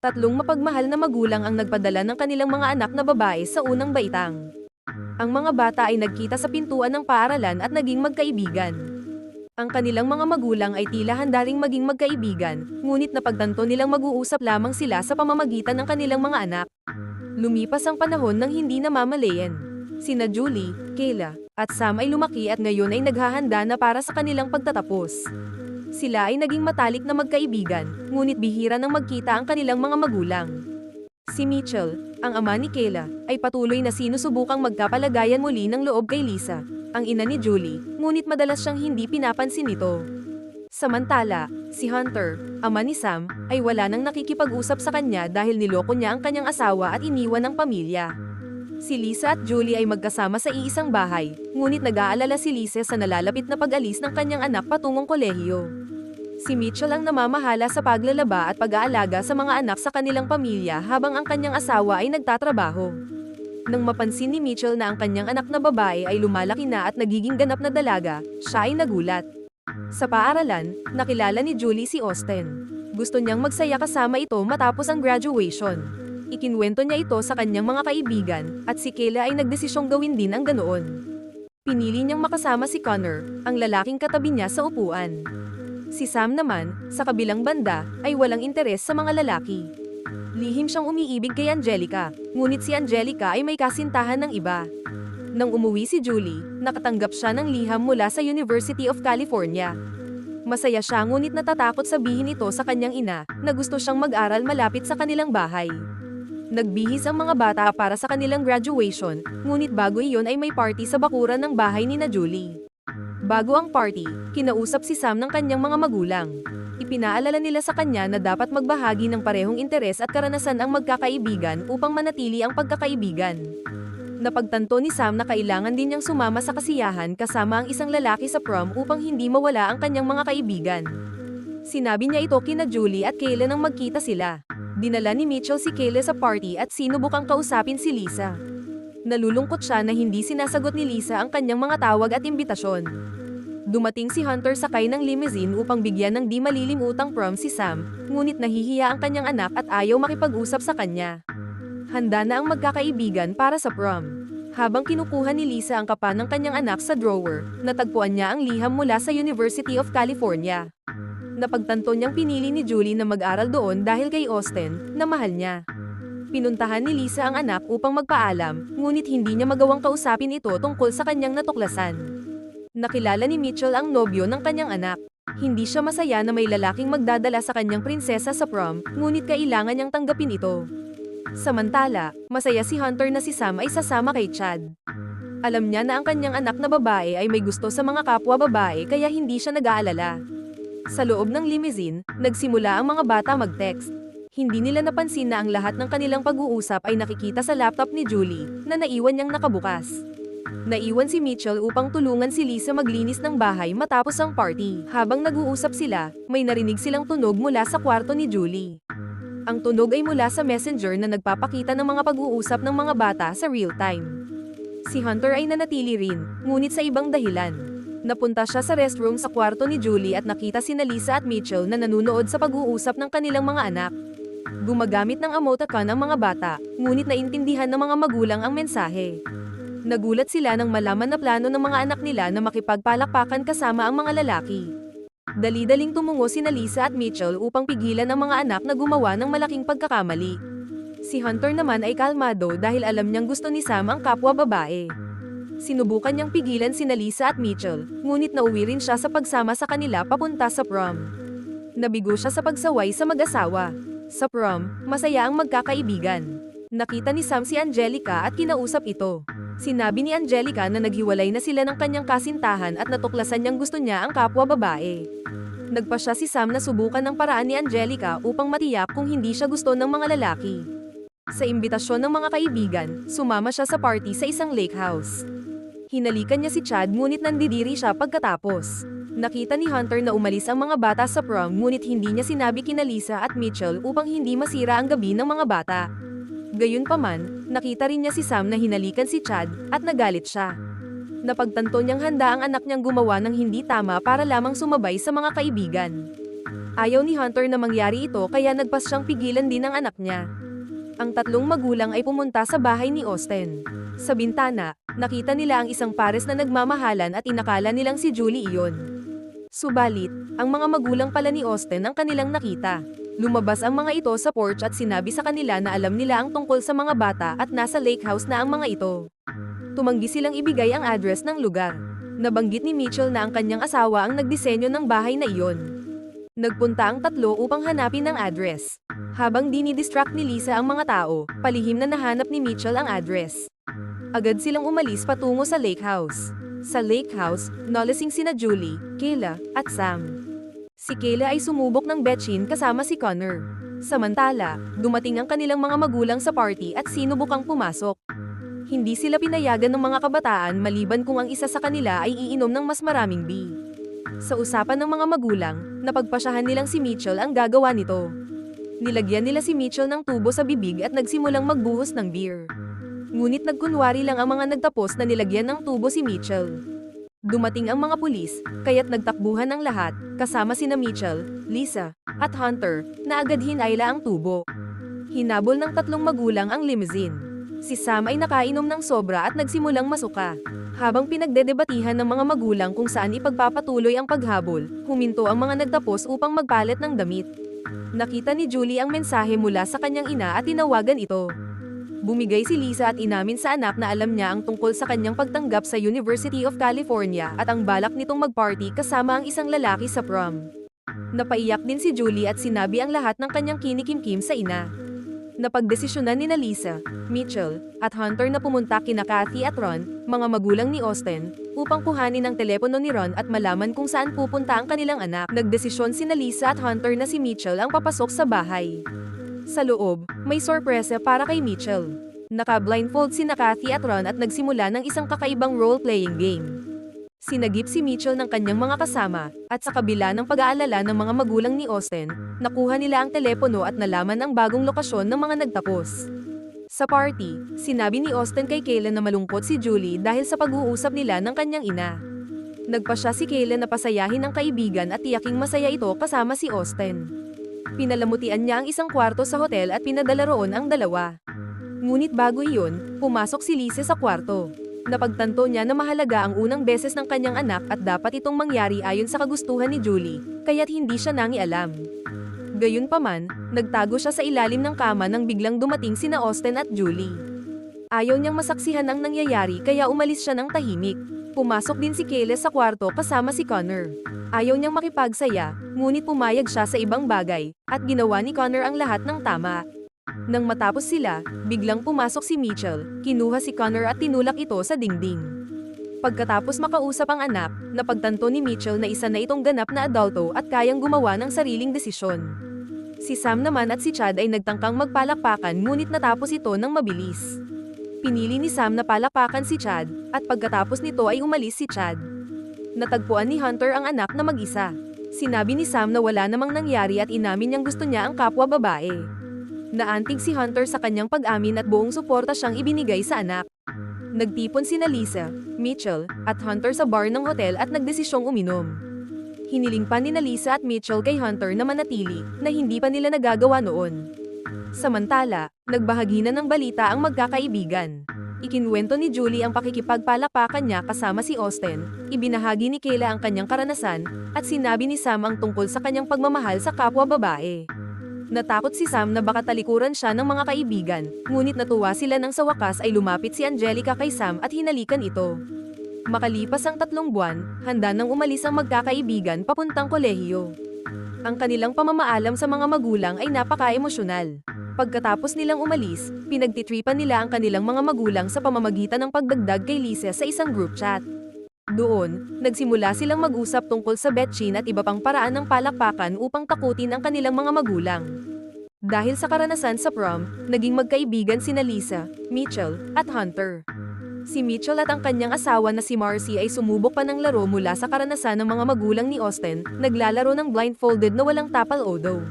Tatlong mapagmahal na magulang ang nagpadala ng kanilang mga anak na babae sa unang baitang. Ang mga bata ay nagkita sa pintuan ng paaralan at naging magkaibigan. Ang kanilang mga magulang ay tila handa ring maging magkaibigan, ngunit napagtanto nilang mag-uusap lamang sila sa pamamagitan ng kanilang mga anak. Lumipas ang panahon ng hindi namamalayan. Sina Julie, Kayla, at Sam ay lumaki at ngayon ay naghahanda na para sa kanilang pagtatapos. Sila ay naging matalik na magkaibigan, ngunit bihira nang magkita ang kanilang mga magulang. Si Mitchell, ang ama ni Kayla, ay patuloy na sinusubukang magkapalagayan muli ng loob kay Lisa, ang ina ni Julie, ngunit madalas siyang hindi pinapansin nito. Samantala, si Hunter, ama ni Sam, ay wala nang nakikipag-usap sa kanya dahil niloko niya ang kanyang asawa at iniwan ng pamilya. Si Lisa at Julie ay magkasama sa iisang bahay, ngunit nag-aalala si Lisa sa nalalapit na pag-alis ng kanyang anak patungong kolehiyo. Si Mitchell ang namamahala sa paglalaba at pag-aalaga sa mga anak sa kanilang pamilya habang ang kanyang asawa ay nagtatrabaho. Nang mapansin ni Mitchell na ang kanyang anak na babae ay lumalaki na at nagiging ganap na dalaga, siya ay nagulat. Sa paaralan, nakilala ni Julie si Austin. Gusto niyang magsaya kasama ito matapos ang graduation. Ikinwento niya ito sa kanyang mga kaibigan, at si Kayla ay nagdesisyong gawin din ang ganoon. Pinili niyang makasama si Connor, ang lalaking katabi niya sa upuan. Si Sam naman, sa kabilang banda, ay walang interes sa mga lalaki. Lihim siyang umiibig kay Angelica, ngunit si Angelica ay may kasintahan ng iba. Nang umuwi si Julie, nakatanggap siya ng liham mula sa University of California. Masaya siya ngunit natatakot sabihin ito sa kanyang ina, na gusto siyang mag-aral malapit sa kanilang bahay. Nagbihis ang mga bata para sa kanilang graduation, ngunit bago iyon ay may party sa bakuran ng bahay ni na Julie. Bago ang party, kinausap si Sam ng kanyang mga magulang. Ipinaalala nila sa kanya na dapat magbahagi ng parehong interes at karanasan ang magkakaibigan upang manatili ang pagkakaibigan. Napagtanto ni Sam na kailangan din niyang sumama sa kasiyahan kasama ang isang lalaki sa prom upang hindi mawala ang kanyang mga kaibigan. Sinabi niya ito kina Julie at Kayla nang magkita sila. Dinala ni Mitchell si Kayla sa party at sinubukang kausapin si Lisa. Nalulungkot siya na hindi sinasagot ni Lisa ang kanyang mga tawag at imbitasyon. Dumating si Hunter sakay ng limousine upang bigyan ng di malilimutang prom si Sam, ngunit nahihiya ang kanyang anak at ayaw makipag-usap sa kanya. Handa na ang magkakaibigan para sa prom. Habang kinukuha ni Lisa ang kapa ng kanyang anak sa drawer, natagpuan niya ang liham mula sa University of California. Napagtanto niyang pinili ni Julie na mag-aral doon dahil kay Austin, na mahal niya. Pinuntahan ni Lisa ang anak upang magpaalam, ngunit hindi niya magawang kausapin ito tungkol sa kanyang natuklasan. Nakilala ni Mitchell ang nobyo ng kanyang anak. Hindi siya masaya na may lalaking magdadala sa kanyang prinsesa sa prom, ngunit kailangan niyang tanggapin ito. Samantala, masaya si Hunter na si Sam ay sasama kay Chad. Alam niya na ang kanyang anak na babae ay may gusto sa mga kapwa babae kaya hindi siya nag-aalala. Sa loob ng limousine, nagsimula ang mga bata mag-text. Hindi nila napansin na ang lahat ng kanilang pag-uusap ay nakikita sa laptop ni Julie, na naiwan niyang nakabukas. Naiwan si Mitchell upang tulungan si Lisa maglinis ng bahay matapos ang party. Habang nag-uusap sila, may narinig silang tunog mula sa kwarto ni Julie. Ang tunog ay mula sa messenger na nagpapakita ng mga pag-uusap ng mga bata sa real time. Si Hunter ay nanatili rin, ngunit sa ibang dahilan. Napunta siya sa restroom sa kwarto ni Julie at nakita sina Lisa at Mitchell na nanunood sa pag-uusap ng kanilang mga anak. Gumagamit ng emoticon ang mga bata, ngunit naintindihan ng mga magulang ang mensahe. Nagulat sila nang malaman na plano ng mga anak nila na makipagpalakpakan kasama ang mga lalaki. Dali-daling tumungo sina Lisa at Mitchell upang pigilan ang mga anak na gumawa ng malaking pagkakamali. Si Hunter naman ay kalmado dahil alam niyang gusto ni Sam ang kapwa babae. Sinubukan niyang pigilan sina Lisa at Mitchell, ngunit nauwi rin siya sa pagsama sa kanila papunta sa prom. Nabigo siya sa pagsaway sa mag-asawa. Sa prom, masaya ang magkakaibigan. Nakita ni Sam si Angelica at kinausap ito. Sinabi ni Angelica na naghiwalay na sila ng kanyang kasintahan at natuklasan niyang gusto niya ang kapwa babae. Nagpa siya si Sam na subukan ng paraan ni Angelica upang matiyak kung hindi siya gusto ng mga lalaki. Sa imbitasyon ng mga kaibigan, sumama siya sa party sa isang lake house. Hinalikan niya si Chad ngunit nandidiri siya pagkatapos. Nakita ni Hunter na umalis ang mga bata sa prom ngunit hindi niya sinabi kina Lisa at Mitchell upang hindi masira ang gabi ng mga bata. Gayunpaman, nakita rin niya si Sam na hinalikan si Chad, at nagalit siya. Napagtanto niyang handa ang anak niyang gumawa ng hindi tama para lamang sumabay sa mga kaibigan. Ayaw ni Hunter na mangyari ito kaya nagpas siyang pigilan din ang anak niya. Ang tatlong magulang ay pumunta sa bahay ni Austin. Sa bintana, nakita nila ang isang pares na nagmamahalan at inakala nilang si Julie iyon. Subalit, ang mga magulang pala ni Austin ang kanilang nakita. Lumabas ang mga ito sa porch at sinabi sa kanila na alam nila ang tungkol sa mga bata at nasa lake house na ang mga ito. Tumanggi silang ibigay ang address ng lugar. Nabanggit ni Mitchell na ang kanyang asawa ang nagdisenyo ng bahay na iyon. Nagpunta ang tatlo upang hanapin ang address. Habang dinidistract ni Lisa ang mga tao, palihim na nahanap ni Mitchell ang address. Agad silang umalis patungo sa lake house. Sa lake house, nolasing sina Julie, Kayla, at Sam. Si Kayla ay sumubok ng betchin kasama si Connor. Samantala, dumating ang kanilang mga magulang sa party at sinubukang pumasok. Hindi sila pinayagan ng mga kabataan maliban kung ang isa sa kanila ay iinom ng mas maraming bee. Sa usapan ng mga magulang, napagpasyahan nilang si Mitchell ang gagawa nito. Nilagyan nila si Mitchell ng tubo sa bibig at nagsimulang magbuhos ng beer. Ngunit nagkunwari lang ang mga nagtapos na nilagyan ng tubo si Mitchell. Dumating ang mga pulis, kaya't nagtakbuhan ang lahat, kasama sina Mitchell, Lisa, at Hunter, na agad hinayla ang tubo. Hinabol ng tatlong magulang ang limousine. Si Sam ay nakainom ng sobra at nagsimulang masuka. Habang pinagdedebatihan ng mga magulang kung saan ipagpapatuloy ang paghabol, huminto ang mga nagtapos upang magpalit ng damit. Nakita ni Julie ang mensahe mula sa kanyang ina at tinawagan ito. Bumigay si Lisa at inamin sa anak na alam niya ang tungkol sa kanyang pagtanggap sa University of California at ang balak nitong magparty kasama ang isang lalaki sa prom. Napaiyak din si Julie at sinabi ang lahat ng kanyang kinikimkim sa ina. Napagdesisyonan ni Lisa, Mitchell, at Hunter na pumunta kina Kathy at Ron, mga magulang ni Austin, upang kuhanin ang telepono ni Ron at malaman kung saan pupunta ang kanilang anak. Nagdesisyon si Lisa at Hunter na si Mitchell ang papasok sa bahay. Sa loob, may sorpresa para kay Mitchell. Naka-blindfold si Kathy at Ron at nagsimula ng isang kakaibang role-playing game. Sinagip si Mitchell ng kanyang mga kasama, at sa kabila ng pag-aalala ng mga magulang ni Austin, nakuha nila ang telepono at nalaman ang bagong lokasyon ng mga nagtapos. Sa party, sinabi ni Austin kay Kayla na malungkot si Julie dahil sa pag-uusap nila ng kanyang ina. Nagpa siya si Kayla na pasayahin ang kaibigan at tiyaking masaya ito kasama si Austin. Pinalamutian niya ang isang kwarto sa hotel at pinadala roon ang dalawa. Ngunit bago iyon, pumasok si Lise sa kwarto. Napagtanto niya na mahalaga ang unang beses ng kanyang anak at dapat itong mangyari ayon sa kagustuhan ni Julie, kaya't hindi siya nangialam. Gayunpaman, nagtago siya sa ilalim ng kama nang biglang dumating sina Austin at Julie. Ayaw niyang masaksihan ang nangyayari kaya umalis siya ng tahimik. Pumasok din si Kayla sa kwarto kasama si Connor. Ayaw niyang makipagsaya, ngunit pumayag siya sa ibang bagay, at ginawa ni Connor ang lahat ng tama. Nang matapos sila, biglang pumasok si Mitchell, kinuha si Connor at tinulak ito sa dingding. Pagkatapos makausap ang anak, napagtanto ni Mitchell na isa na itong ganap na adulto at kayang gumawa ng sariling desisyon. Si Sam naman at si Chad ay nagtangkang magpalakpakan ngunit natapos ito ng mabilis. Pinili ni Sam na palakpakan si Chad, at pagkatapos nito ay umalis si Chad. Natagpuan ni Hunter ang anak na mag-isa. Sinabi ni Sam na wala namang nangyari at inamin niyang gusto niya ang kapwa babae. Naantig si Hunter sa kanyang pag-amin at buong suporta siyang ibinigay sa anak. Nagtipon sina Lisa, Mitchell, at Hunter sa bar ng hotel at nagdesisyong uminom. Hiniling pa ni Lisa at Mitchell kay Hunter na manatili, na hindi pa nila nagagawa noon. Samantala, nagbahagi na ng balita ang magkakaibigan. Ikinwento ni Julie ang pakikipagpalapakan niya kasama si Austin, ibinahagi ni Kayla ang kanyang karanasan, at sinabi ni Sam ang tungkol sa kanyang pagmamahal sa kapwa babae. Natakot si Sam na baka talikuran siya ng mga kaibigan, ngunit natuwa sila nang sa wakas ay lumapit si Angelica kay Sam at hinalikan ito. Makalipas ang tatlong buwan, handa nang umalis ang magkakaibigan papuntang kolehiyo. Ang kanilang pamamaalam sa mga magulang ay napaka-emosyonal. Pagkatapos nilang umalis, pinagtitripan nila ang kanilang mga magulang sa pamamagitan ng pagdagdag kay Lisa sa isang group chat. Doon, nagsimula silang mag-usap tungkol sa betchin at iba pang paraan ng palakpakan upang takutin ang kanilang mga magulang. Dahil sa karanasan sa prom, naging magkaibigan sina Lisa, Mitchell, at Hunter. Si Mitchell at ang kanyang asawa na si Marcy ay sumubok pa ng laro mula sa karanasan ng mga magulang ni Austin, naglalaro ng blindfolded na walang tapal odo.